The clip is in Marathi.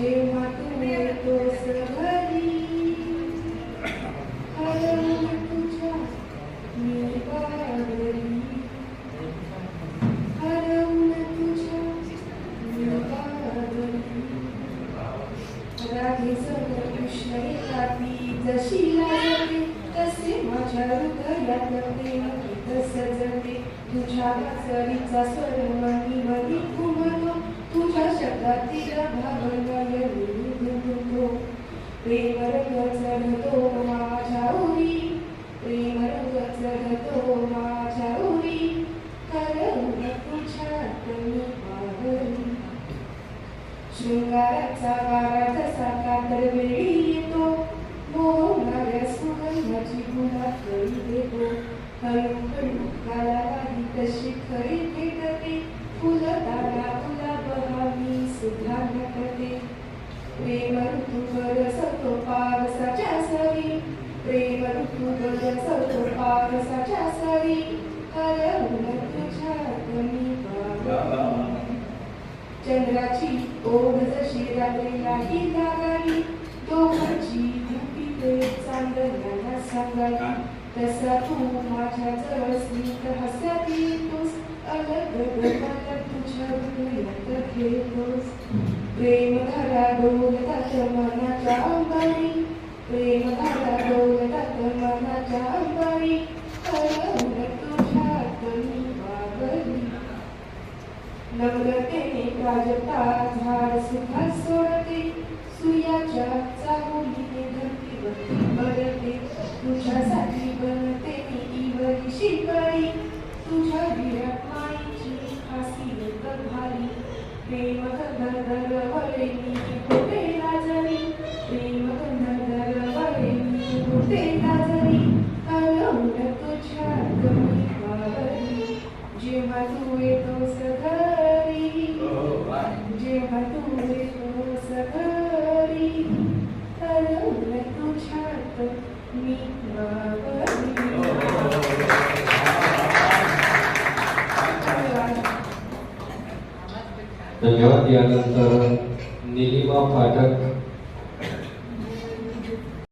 जेव्हा तू येतोस घरी हरवून तुझ्या मी वावरी हरवून तुझ्या मी राधे कृष्ण एकापी जशी लागते तसे माझ्या हृदयात प्रेम गीत सजते तुझ्या वासरीचा स्वर मनी मनी कुमार. प्रेम रंग चढतो माझ्या उरी प्रेम रंग चढतो माझ्या उरी तुझ्यात मी शृंगाराचा वारा जसा कातर वेळी येतो मोहणाऱ्या सुगंधाची कळी देतो. हळू कालावाही तशी खरी भेटते फुलताना गुलाब हा मी सुद्धा नटते प्रेम ऋतू बरसतो पावसाच्या सरी प्रेम ऋतू बरसतो पावसाच्या सरी मी वावरी. चंद्राची ओढ जशी रात्रीला ही लागावी दोघांची ते चांदण्याला सांगावी. तसा तू माझ्या जवळ हसत येतोस अलग मला तुझ्या हृदयात घेतोस. प्रेम धारा डोलतात मनाच्या अंबारी प्रेम धारा डोलतात मनाच्या अंबारी नम्रतेने प्राजक्ता झाड सुद्धा सोडते सूर्याच्या चाहुलीने धरतीवरती बदलते तुझ्यासाठी बनते मी इवरी शिकळी तुझ्या विराट माईची खासी तर भारी प्रेम गंधर्व वळे मी कुठे लाजरी प्रेम गंधर्व वळे मी कुठे लाजरी जेव्हा तू येतोस घरी जेव्हा तू येतोस घरी हरवून तुझ्यात मी वावरी. धन्यवाद यानंतर निलिमा पाठक.